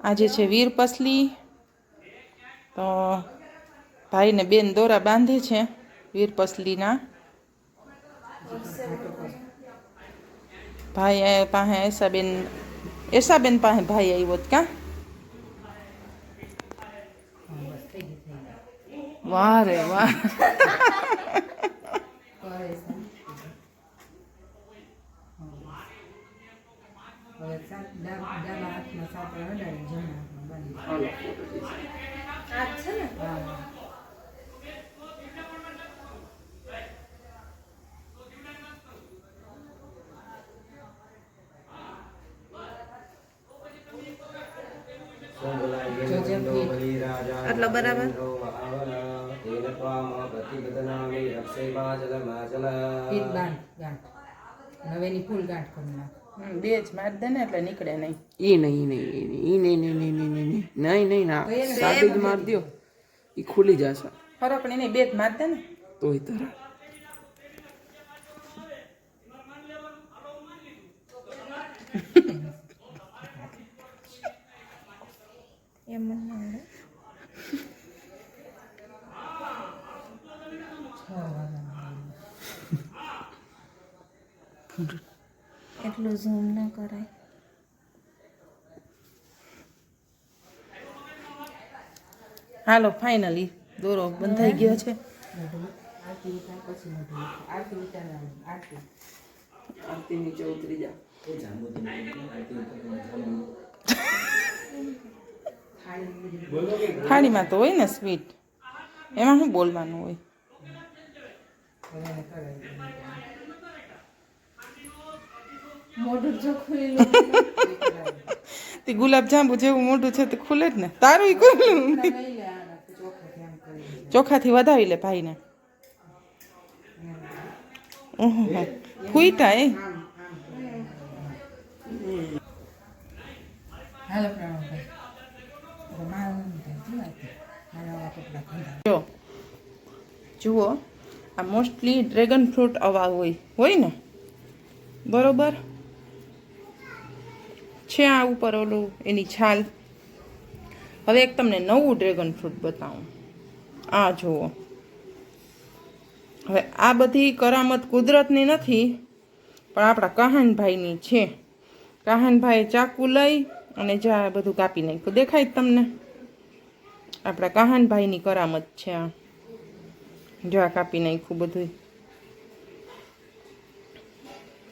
આજે છે વીર પસલી. તો ભાઈને બેન દોરા બાંધે છે વીર પસલીના. ભાઈ પાસે એસાબેન એસાબેન પાસે ભાઈ આવ્યો ક્યાં વાહ રે વાહ હવે સાત ડાબા ડાબા હાથમાં સાપડા હડાડી જમણા હાથમાં બાંધી આ જ છે ને હા આટલો બરાબર? એક ગાંઠ ગાંઠ નવેની ફૂલ ગાંઠ કરી નાખ હમ, બે જ માર દે ને એટલે નીકળે નહીં ઈ નહીં ઈ નહીં ઈ નહીં ઈ નહીં નહીં નહીં નહીં નહીં નહીં ના સાદું જ માર દ્યો ઈ ખુલી જશે. ફરક નહીં બે જ માર દે ને. તોય તરા. એમ મને ના આવડે છ વાગ્યા એટલું ઝૂમ ના કરાય. હાલો ફાઇનલી દોરો બંધાઈ ગયો છે. થાળીમાં તો હોય ને સ્વીટ એમાં શું બોલવાનું હોય? તે ગુલાબજાંબુ જેવું મોઢું છે તે ખુલે જ ને. તારું ખુલ્લું લઈ લે આના ચોખ્ખા ધ્યાન કરી ચોખાથી વધાવી લે ભાઈને. ફૂઈટા એ? જો જુઓ આ મોસ્ટલી ડ્રેગન ફ્રૂટ આવા હોય. હોય ને? બરોબર? છે આ ઉપર ઓલું એની છાલ. હવે એક તમને નવું ડ્રેગન ફ્રૂટ બતાવું. આ જુઓ. હવે આ બધી કરામત કુદરતની નથી, પણ આપણા કહાનભાઈની છે. કહાનભાઈ ચાકુ લઈ અને જા બધું કાપી નાખ્યું. દેખાય તમને? આપણા કહાનભાઈની કરામત છે આ. જો આ કાપી નાખ્યું બધું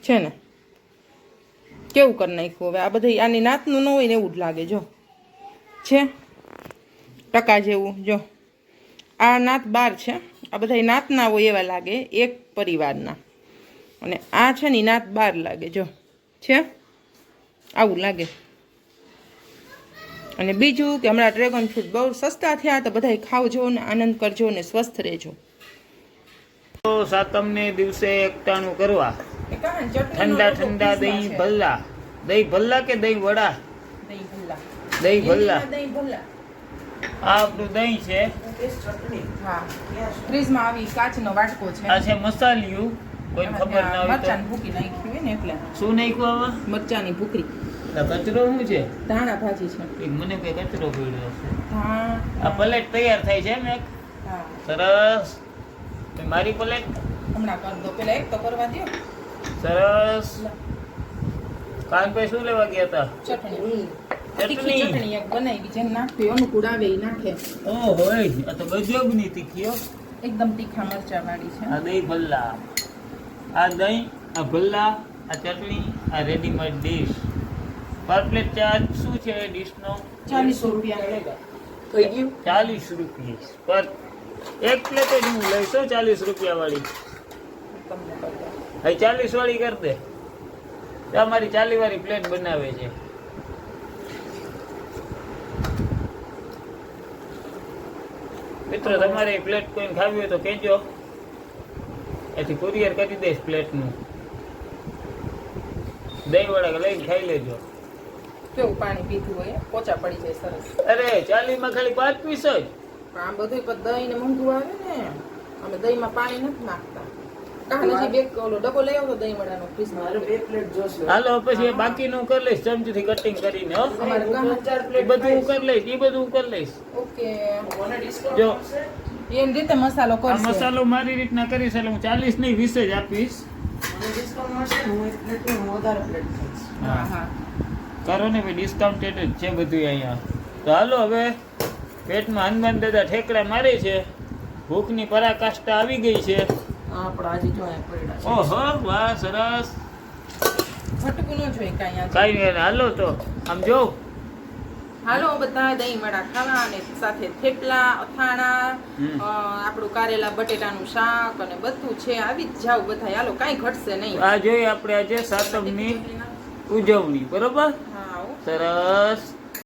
છે ને? કેવું કરી નાખ્યું હવે? આ બધી આની નાતનું ન હોય ને એવું જ લાગે, જો. છે? ટકા જેવું, જો. આ નાત બાર છે. આ બધા નાતના હોય એવા લાગે એક પરિવારના. અને આ છે ને નાત બાર લાગે જો. છે? આવું લાગે. અને બીજું કે હમણાં ડ્રેગન ફ્રૂટ બહુ સસ્તા થયા તો બધાય ખાવજો ને આનંદ કરજો ને સ્વસ્થ રહેજો. તો સાતમને દિવસે એકટાણું કરવા. ઠંડા ઠંડા દહીં ભલ્લા. દહીં ભલ્લા કે દહીં વડા? દહીં ભલ્લા. દહીં ભલ્લા. દહીં ભલ્લા. આ આપણું દહીં છે. હા. ફ્રીજમાં આવી કાચનો વાટકો છે. આ છે મસાલિયું કોઈ ખબર ના હોય ભૂકી નાખ્યું હોય ને એટલે. શું નાખ્યું આમાં? મરચાની ભૂકી. આ કચરો શું છે? ધાણા ભાજી છે. મને કઈ કચરો પડ્યો હશે. હા આ પ્લેટ તૈયાર થાય છે એમ હા. સરસ. તો મારી પ્લેટ? હમણાં કરી દો. પેલા એક તો કરવા દો સરસ. કાનભાઈ શું લેવા ગયા હતા ચટણી. ચટણી. ચટણી એક બનાવી જેમ નાખવી અનુકૂળ આવે એ નાખે. ઓહો આ તો ગજબની તીખીઓ એકદમ તીખા મરચા વાળી છે. આ દહીં ભલ્લા. આ દહીં આ ભલ્લા આ ચટણી આ રેડીમેડ ડીશ પર પ્લેટ ચાર્જ શું છે ડીશનો ચાલીસ રૂપિયા. થઈ ગયું? ચાલીસ રૂપિયા. પર એક પ્લેટ જ હું લઈશ ચાલીસ રૂપિયા વાળી. તમને કરી ચાલીસ વાળી કરી દે. તો અમારી ચાલી વાળી પ્લેટ બનાવે છે. મિત્રો તમારે પ્લેટ કોઈને ખાવી હોય તો કહેજો. એથી કુરિયર કરી દઈશ પ્લેટનું દહીં વડા લઈને ખાઈ લેજો. કેવું પાણી પીધું હોય? પોચા પડી જાય સરસ. અરે ચાલીમાં ખાલી પાંચ પીસ જ. આ બધું દહીં ને મૂંઘું આવે ને. અમે દહીંમાં પાણી નથી નાખતા. હાલો પછી બાકીનું કરી લઈશ ચમચીથી કટિંગ કરીને હો. અમારે કાં ચાર એ પ્લેટ બધું હું કરી લઈશ એ બધું હું કરી લઈશ. ઓકે. મને ડિસ્કાઉન્ટ જો. એમ રીતે મસાલો કરશે. મસાલો મારી રીતના કરીશ એટલે હું ચાલીસ નહીં વીસ જ આપીશ. મને ડિસ્કાઉન્ટ મળશે ને હું એક પ્લેટ હું વધારે પ્લેટ ખાઈશ. હા. હા કરો ને ભાઈ ડિસ્કાઉન્ટેડ જ છે બધું અહીંયા. તો હાલો હવે પેટમાં હનુમાન દાદા ઠેકડા મારે છે. ભૂખની પરાકાષ્ઠા આવી ગઈ છે. આપણા આજે જો અહીંયા પડ્યા છે. ઓહો વાહ સરસ. ફટકું ન જોઈએ કાંઈ આજે કાંઈ નહીં હાલો તો આમ જો. હાલો બધા દહીં વડા ખાવા અને સાથે થેપલા અથાણા આપણું કારેલા બટેટાનું શાક અને બધું છે. આવી જ જાવ બધા હાલો કાંઈ ઘટશે નહીં. આ જોઈએ આપણે આજે સાતમની ઉજવણી બરોબર? સરસ.